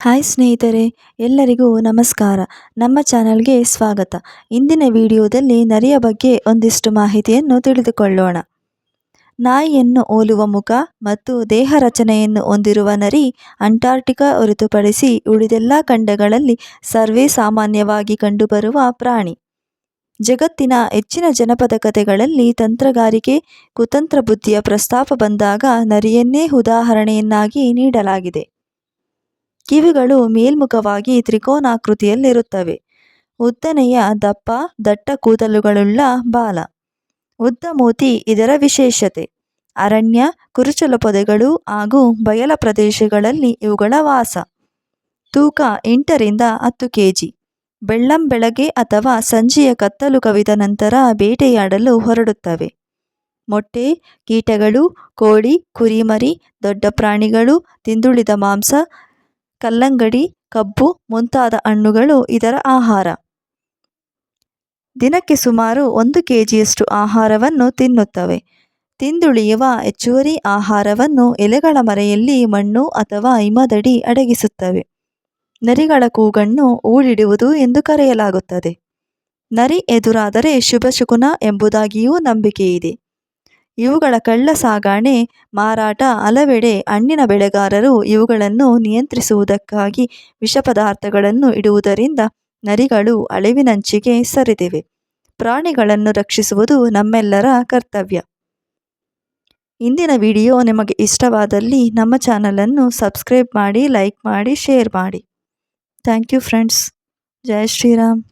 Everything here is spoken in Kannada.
ಹಾಯ್ ಸ್ನೇಹಿತರೆ, ಎಲ್ಲರಿಗೂ ನಮಸ್ಕಾರ. ನಮ್ಮ ಚಾನಲ್ಗೆ ಸ್ವಾಗತ. ಇಂದಿನ ವಿಡಿಯೋದಲ್ಲಿ ನರಿಯ ಬಗ್ಗೆ ಒಂದಿಷ್ಟು ಮಾಹಿತಿಯನ್ನು ತಿಳಿದುಕೊಳ್ಳೋಣ. ನಾಯಿಯನ್ನು ಹೋಲುವ ಮುಖ ಮತ್ತು ದೇಹ ರಚನೆಯನ್ನು ಹೊಂದಿರುವ ನರಿ ಅಂಟಾರ್ಟಿಕಾ ಹೊರತುಪಡಿಸಿ ಉಳಿದೆಲ್ಲ ಖಂಡಗಳಲ್ಲಿ ಸರ್ವೇ ಸಾಮಾನ್ಯವಾಗಿ ಕಂಡುಬರುವ ಪ್ರಾಣಿ. ಜಗತ್ತಿನ ಹೆಚ್ಚಿನ ಜನಪದ ಕಥೆಗಳಲ್ಲಿ ತಂತ್ರಗಾರಿಕೆ, ಕುತಂತ್ರ ಬುದ್ಧಿಯ ಪ್ರಸ್ತಾಪ ಬಂದಾಗ ನರಿಯನ್ನೇ ಉದಾಹರಣೆಯನ್ನಾಗಿ ನೀಡಲಾಗಿದೆ. ಕಿವಿಗಳು ಮೇಲ್ಮುಖವಾಗಿ ತ್ರಿಕೋನಾಕೃತಿಯಲ್ಲಿರುತ್ತವೆ. ಉದ್ದನೆಯ ದಪ್ಪ, ದಟ್ಟ ಕೂದಲುಗಳುಳ್ಳ ಬಾಲ. ಉದ್ದ ಮೋತಿ ಇದರ ವಿಶೇಷತೆ. ಅರಣ್ಯ, ಕುರುಚಲ ಪೊದೆಗಳು ಹಾಗೂ ಬಯಲ ಪ್ರದೇಶಗಳಲ್ಲಿ ಇವುಗಳ ವಾಸ. ತೂಕ ಎಂಟರಿಂದ ಹತ್ತು ಕೆಜಿ. ಬೆಳ್ಳಂ ಬೆಳಗ್ಗೆ ಅಥವಾ ಸಂಜೆಯ ಕತ್ತಲು ಕವಿದ ನಂತರ ಬೇಟೆಯಾಡಲು ಹೊರಡುತ್ತವೆ. ಮೊಟ್ಟೆ, ಕೀಟಗಳು, ಕೋಳಿ, ಕುರಿಮರಿ, ದೊಡ್ಡ ಪ್ರಾಣಿಗಳು, ತಿಂದುಳಿದ ಮಾಂಸ ಕಲ್ಲಂಗಡಿ, ಕಬ್ಬು ಮುಂತಾದ ಹಣ್ಣುಗಳು ಇದರ ಆಹಾರ. ದಿನಕ್ಕೆ ಸುಮಾರು ಒಂದು ಕೆ ಜಿಯಷ್ಟು ಆಹಾರವನ್ನು ತಿನ್ನುತ್ತವೆ. ತಿಂದುಳಿಯುವ ಹೆಚ್ಚುವರಿ ಆಹಾರವನ್ನು ಎಲೆಗಳ ಮರೆಯಲ್ಲಿ ಮಣ್ಣು ಅಥವಾ ಹಿಮದಡಿ ಅಡಗಿಸುತ್ತವೆ. ನರಿಗಳ ಕೂಗನ್ನು ಊಳಿಡುವುದು ಎಂದು ಕರೆಯಲಾಗುತ್ತದೆ. ನರಿ ಎದುರಾದರೆ ಶುಭ ಶಕುನ ಎಂಬುದಾಗಿಯೂ ನಂಬಿಕೆಯಿದೆ. ಇವುಗಳ ಕಳ್ಳ ಸಾಗಾಣೆ, ಮಾರಾಟ ಹಲವೆಡೆ ಹಣ್ಣಿನ ಬೆಳೆಗಾರರು ಇವುಗಳನ್ನು ನಿಯಂತ್ರಿಸುವುದಕ್ಕಾಗಿ ವಿಷ ಪದಾರ್ಥಗಳನ್ನು ಇಡುವುದರಿಂದ ನರಿಗಳು ಅಳಿವಿನಂಚಿಗೆ ಸರಿದಿವೆ. ಪ್ರಾಣಿಗಳನ್ನು ರಕ್ಷಿಸುವುದು ನಮ್ಮೆಲ್ಲರ ಕರ್ತವ್ಯ. ಇಂದಿನ ವಿಡಿಯೋ ನಿಮಗೆ ಇಷ್ಟವಾದಲ್ಲಿ ನಮ್ಮ ಚಾನಲನ್ನು ಸಬ್ಸ್ಕ್ರೈಬ್ ಮಾಡಿ, ಲೈಕ್ ಮಾಡಿ, ಶೇರ್ ಮಾಡಿ. Thank you friends. Jaya Shriram.